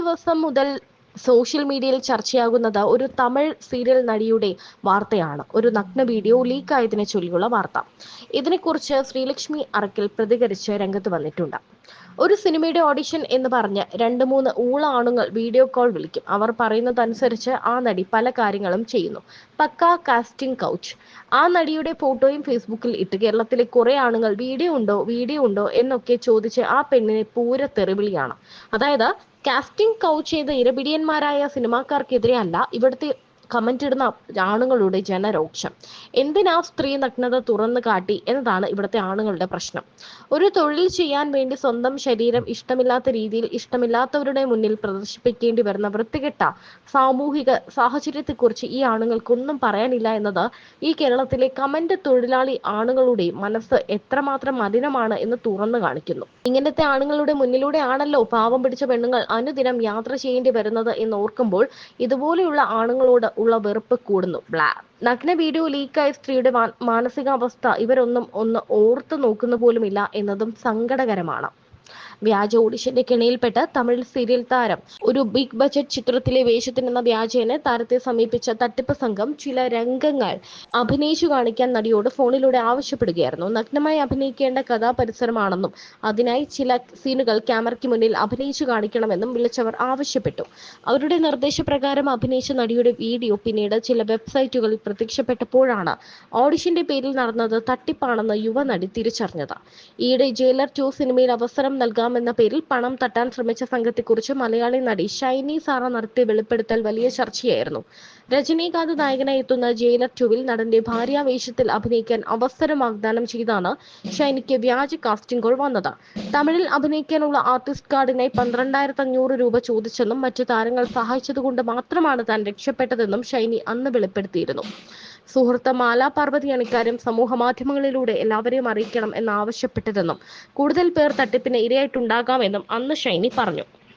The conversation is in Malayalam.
ദിവസം മുതൽ സോഷ്യൽ മീഡിയയിൽ ചർച്ചയാകുന്നത് ഒരു തമിഴ് സീരിയൽ നടിയുടെ വാർത്തയാണ്. ഒരു നഗ്ന വീഡിയോ ലീക്കായതിനെ ചൊല്ലിയുള്ള വാർത്ത. ഇതിനെക്കുറിച്ച് ശ്രീലക്ഷ്മി അറക്കൽ പ്രതികരിച്ച് രംഗത്ത് വന്നിട്ടുണ്ട്. ഒരു സിനിമയുടെ ഓഡിഷൻ എന്ന് പറഞ്ഞ് രണ്ട് മൂന്ന് ഊള ആണുങ്ങൾ വീഡിയോ കോൾ വിളിക്കും. അവർ പറയുന്നതനുസരിച്ച് ആ നടി പല കാര്യങ്ങളും ചെയ്യുന്നു. പക്ക കാസ്റ്റിംഗ് കൗച്ച്. ആ നടിയുടെ ഫോട്ടോയും ഫേസ്ബുക്കിൽ ഇട്ട് കേരളത്തിലെ കുറെ ആണുങ്ങൾ വീഡിയോ ഉണ്ടോ വീഡിയോ ഉണ്ടോ എന്നൊക്കെ ചോദിച്ച് ആ പെണ്ണിനെ പൂര തെറിവിളിയാണ്. അതായത് കാസ്റ്റിംഗ് കൗച്ച് ചെയ്ത ഇരപിടിയന്മാരായ സിനിമാക്കാർക്കെതിരെ അല്ല ഇവിടുത്തെ കമന്റ് ഇടുന്ന ആണുങ്ങളുടെ ജനരോക്ഷം. എന്തിനാ സ്ത്രീ നഗ്നത തുറന്നു കാട്ടി എന്നതാണ് ഇവിടുത്തെ ആണുങ്ങളുടെ പ്രശ്നം. ഒരു തൊഴിൽ ചെയ്യാൻ വേണ്ടി സ്വന്തം ശരീരം ഇഷ്ടമില്ലാത്ത രീതിയിൽ ഇഷ്ടമില്ലാത്തവരുടെ മുന്നിൽ പ്രദർശിപ്പിക്കേണ്ടി വരുന്ന വൃത്തികെട്ട സാമൂഹിക സാഹചര്യത്തെക്കുറിച്ച് ഈ ആണുങ്ങൾക്കൊന്നും പറയാനില്ല എന്നത് ഈ കേരളത്തിലെ കമന്റ് തൊഴിലാളി ആണുങ്ങളുടെ മനസ്സ് എത്രമാത്രം മലിനമാണ് എന്ന് തുറന്നു കാണിക്കുന്നു. ഇങ്ങനത്തെ ആണുങ്ങളുടെ മുന്നിലൂടെ ആണല്ലോ പാവം പിടിച്ച പെണ്ണുങ്ങൾ അനുദിനം യാത്ര ചെയ്യേണ്ടി വരുന്നത് എന്ന് ഓർക്കുമ്പോൾ ഇതുപോലെയുള്ള ആണുങ്ങളോട് ഉള്ള വെറുപ്പ് കൂടുന്നു. ബ്ലാ. നഗ്ന വീഡിയോ ലീക്കായ സ്ത്രീയുടെ മാനസികാവസ്ഥ ഇവരൊന്നും ഒന്ന് ഓർത്തു നോക്കുന്ന പോലുമില്ല എന്നതും സങ്കടകരമാണ്. വ്യാജ ഓഡിഷന്റെ കെണിയിൽപ്പെട്ട് തമിഴ് സീരിയൽ താരം ഒരു ബിഗ് ബജറ്റ് ചിത്രത്തിലെ വേഷത്തിനെന്ന വ്യാജേനെ താരത്തെ സമീപിച്ച തട്ടിപ്പ് സംഘം ചില രംഗങ്ങൾ അഭിനയിച്ചു കാണിക്കാൻ നടിയോട് ഫോണിലൂടെ ആവശ്യപ്പെടുകയായിരുന്നു. നഗ്നമായി അഭിനയിക്കേണ്ട കഥാപരിസരമാണെന്നും അതിനായി ചില സീനുകൾ ക്യാമറയ്ക്ക് മുന്നിൽ അഭിനയിച്ചു കാണിക്കണമെന്നും വിളിച്ചവർ ആവശ്യപ്പെട്ടു. അവരുടെ നിർദ്ദേശപ്രകാരം അഭിനയിച്ച നടിയുടെ വീഡിയോ പിന്നീട് ചില വെബ്സൈറ്റുകളിൽ പ്രത്യക്ഷപ്പെട്ടപ്പോഴാണ് ഓഡിഷന്റെ പേരിൽ നടന്നത് തട്ടിപ്പാണെന്ന് യുവനടി തിരിച്ചറിഞ്ഞത്. ഈയിടെ ജയിലർ ടു സിനിമയിൽ അവസരം നൽകാമെന്ന പേരിൽ പണം തട്ടാൻ ശ്രമിച്ച സംഘത്തെക്കുറിച്ച് മലയാളി നടി ഷൈനി സാറ നടത്തിയ വെളിപ്പെടുത്തൽ വലിയ ചർച്ചയായിരുന്നു. രജനീകാന്ത് നായകനായി എത്തുന്ന ജയിലർ ടുവിൽ നടന്റെ ഭാര്യാവേഷത്തിൽ അഭിനയിക്കാൻ അവസരം വാഗ്ദാനം ചെയ്താണ് ഷൈനിക്ക് വ്യാജ കാസ്റ്റിംഗ് കോൾ വന്നത്. തമിഴിൽ അഭിനയിക്കാനുള്ള ആർട്ടിസ്റ്റ് കാർഡിനായി പന്ത്രണ്ടായിരത്തി അഞ്ഞൂറ് രൂപ ചോദിച്ചെന്നും മറ്റു താരങ്ങൾ സഹായിച്ചതുകൊണ്ട് മാത്രമാണ് താൻ രക്ഷപ്പെട്ടതെന്നും ഷൈനി അന്ന് വെളിപ്പെടുത്തിയിരുന്നു. സുഹൃത്ത് മാല പാർവതി ഇക്കാര്യം സമൂഹ മാധ്യമങ്ങളിലൂടെ എല്ലാവരെയും അറിയിക്കണം എന്നാവശ്യപ്പെട്ടതെന്നും കൂടുതൽ പേർ തട്ടിപ്പിന് ഇരയായിട്ടുണ്ടാകാമെന്നും അന്ന് ഷൈനി പറഞ്ഞു.